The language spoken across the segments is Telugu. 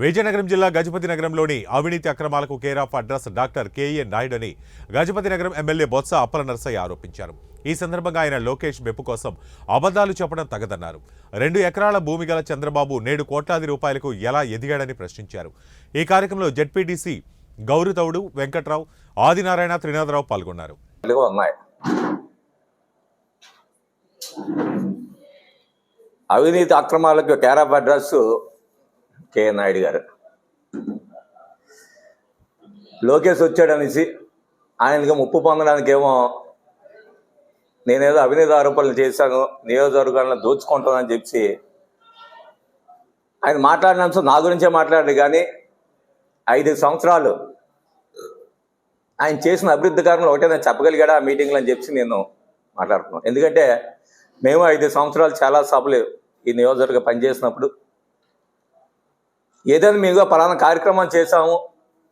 విజయనగరం జిల్లా గజపతి నగరంలోని అవినీతి అక్రమాలకు care of address doctor K Naidu Naidu Gajapati నగరం ఎమ్మెల్యే బొత్స అప్పల నర్సయ్య ఆరోపించారు. ఈ సందర్భంగా ఆయన లోకేష్ మెప్పు కోసం అబద్ధాలు చెప్పడం తగదన్నారు. రెండు ఎకరాల భూమి గల చంద్రబాబు నేడు కోట్లాది రూపాయలకు ఎలా ఎదిగాడని ప్రశ్నించారు. ఈ కార్యక్రమంలో జెడ్పీటీసీ గౌరితౌడు వెంకట్రావు ఆదినారాయణ త్రినాథరావు పాల్గొన్నారు. అవినీతి అక్రమాలకు కేరాఫ్ అడ్రస్ కె నాయుడు గారు. లోకేష్ వచ్చాడనేసి ఆయనకి ముప్పు పొందడానికి ఏమో నేనేదో అవినీతి ఆరోపణలు చేశాను నియోజకవర్గాలను దోచుకుంటానని చెప్పి ఆయన మాట్లాడిన అంశం నా గురించే మాట్లాడాడు. కానీ ఐదు సంవత్సరాలు ఆయన చేసిన అభివృద్ధి కారణం ఒకటే నేను చెప్పగలిగాడా ఆ అని చెప్పి నేను మాట్లాడుతున్నాను. ఎందుకంటే మేము ఐదు సంవత్సరాలు చాలా సభలు ఈ నియోజకవర్గ పనిచేసినప్పుడు ఏదైనా మేము పలానా కార్యక్రమం చేశాము.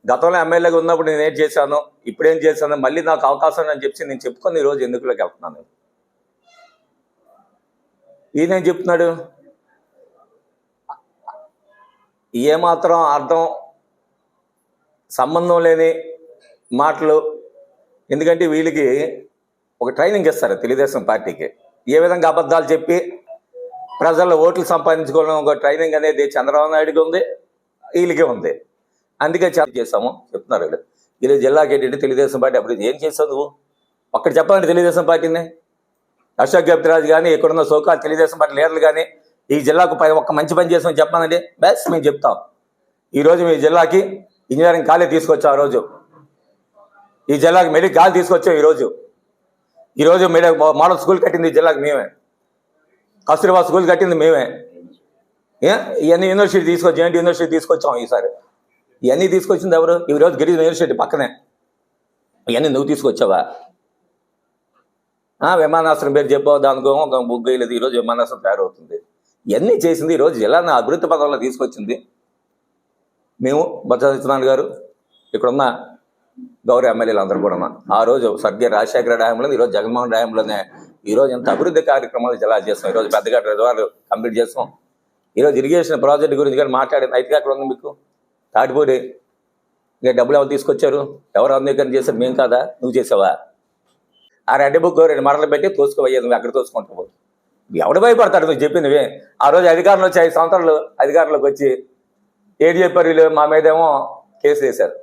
గతంలో ఎమ్మెల్యేగా ఉన్నప్పుడు నేను ఏం చేశాను? ఇప్పుడేం చేశాను? మళ్ళీ నాకు అవకాశం అని చెప్పి నేను చెప్పుకొని ఈరోజు ఎందుకులోకి వెళ్తున్నాను? ఈయనేం చెప్తున్నాడు? ఏమాత్రం అర్థం సంబంధం లేని మాటలు. ఎందుకంటే వీళ్ళకి ఒక ట్రైనింగ్ ఇస్తారు తెలుగుదేశం పార్టీకి. ఏ విధంగా అబద్ధాలు చెప్పి ప్రజల్లో ఓట్లు సంపాదించుకోవడం ఒక ట్రైనింగ్ అనేది చంద్రబాబు నాయుడుకి ఉంది. వీళ్ళకే ఉంది. అందుకే చాలా చేసాము చెప్తున్నారు వీళ్ళు. వీళ్ళు జిల్లాకి ఏంటంటే తెలుగుదేశం పార్టీ అప్పుడు ఏం చేస్తావు నువ్వు? అక్కడ చెప్పాలంటే తెలుగుదేశం పార్టీని. అశోక్ గప్తిరాజు కానీ ఇక్కడున్న సోకా తెలుగుదేశం పార్టీ లీడర్లు కానీ ఈ జిల్లాకు ఒక మంచి పని చేసామని చెప్పానండి బెస్ట్ మేము చెప్తాం. ఈరోజు మీ జిల్లాకి ఇంజనీరింగ్ కాలేజ్ తీసుకొచ్చాం ఆ రోజు. ఈ జిల్లాకి మెడిక్ కాలేజ్ తీసుకొచ్చాం ఈరోజు ఈరోజు మెడి మోడల్ స్కూల్ కట్టింది ఈ జిల్లాకి మేమే. కస్తూరిబా స్కూల్ కట్టింది మేమే. ఇవన్నీ యూనివర్సిటీ తీసుకొచ్చి జేఎన్టీ యూనివర్సిటీ తీసుకొచ్చాం ఈసారి. ఇవన్నీ తీసుకొచ్చింది ఎవరు? ఈరోజు గిరిజన యూనివర్సిటీ పక్కనే. ఇవన్నీ నువ్వు తీసుకొచ్చావా? ఆ, విమానాశ్రయం పేరు చెప్పావు దానికో ఒక బుక్ ఈరోజు విమానాశ్రయం తయారవుతుంది. ఇవన్నీ చేసింది ఈరోజు జిల్లాను అభివృద్ధి పదంలో తీసుకొచ్చింది. మేము బొత్స సత్యనారాయణ గారు ఇక్కడున్న గౌరవ ఎమ్మెల్యేలు అందరూ కూడా ఆ రోజు స్వర్గీయ రాజశేఖర రెడ్డి హయాంలో ఈరోజు జగన్మోహన్ రెడ్డి హయాంలోనే ఈరోజు ఎంత అభివృద్ధి కార్యక్రమాలు జిల్లా చేస్తాం. ఈరోజు పెద్దగా రిజర్వాలు కంప్లీట్ చేస్తాం. ఈరోజు ఇరిగేషన్ ప్రాజెక్ట్ గురించి కానీ మాట్లాడింది అయితే అక్కడ ఉంది మీకు. తాటిపూడి. ఇంకా డబ్బులు ఎవరు తీసుకొచ్చారు? ఎవరు అంగీకరణ చేశారు? మేము కాదా? నువ్వు చేసావా? ఆ రెడ్డి బుక్ రెండు మరలు పెట్టి తోసుకోవయ్యేది నువ్వు అక్కడ తోసుకుంటావు. ఎవడు భయపడతాడు నువ్వు చెప్పినవి ఆ రోజు అధికారులు వచ్చి ఐదు సంవత్సరాలు అధికారులకు వచ్చి ఏడు చెప్పారు వీళ్ళు? మా మీదేమో కేసు వేశారు.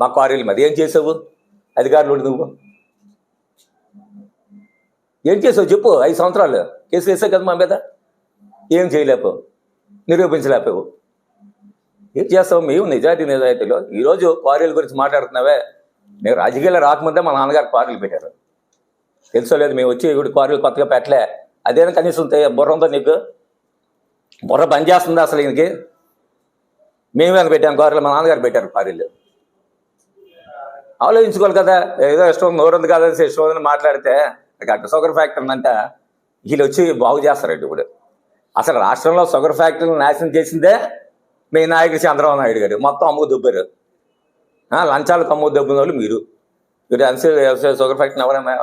మా క్వారీల మీద ఏం చేసావు? అధికారులు నువ్వు. ఏం చేసావు చెప్పు? ఐదు సంవత్సరాలు. కేసు వేసావు కదా మా మీద? ఏం చేయలేపు నిరూపించలేకపోవు. ఏం చేస్తావు? మేము నిజాయితీ నిజాయితీలో. ఈరోజు క్వారీల గురించి మాట్లాడుతున్నావే. నేను రాజకీయాలు రాకముందే మా నాన్నగారు క్వారీలు పెట్టారు. తెలుసో లేదు మేము వచ్చి ఇప్పుడు క్వారీలు కొత్తగా పెట్టలే. అదేనా కనీసం తె- బుర్ర ఉందా నీకు? బుర్ర పని చేస్తుంది అసలు ఈయనకి? మేమే పెట్టాం క్వారీలు? మా నాన్నగారు పెట్టారు క్వారీలు. ఆలోచించుకోవాలి కదా. ఏదో ఇష్టం నోరుంది కదా ఇష్టం ఉందని మాట్లాడితే అట్ట షుగర్ ఫ్యాక్టరీ ఉందంట. వీళ్ళు వచ్చి బాగు చేస్తారండి ఇప్పుడు. అసలు రాష్ట్రంలో షుగర్ ఫ్యాక్టరీని నాశనం చేసిందే మీ నాయకుడు చంద్రబాబు నాయుడు గారు. మొత్తం అమ్ముకు దుబ్బారు ఆ, తమ్ముకు అమ్ముకు వాళ్ళు మీరు. మీరు అన్సే షుగర్ ఫ్యాక్టరీ ఎవరైనా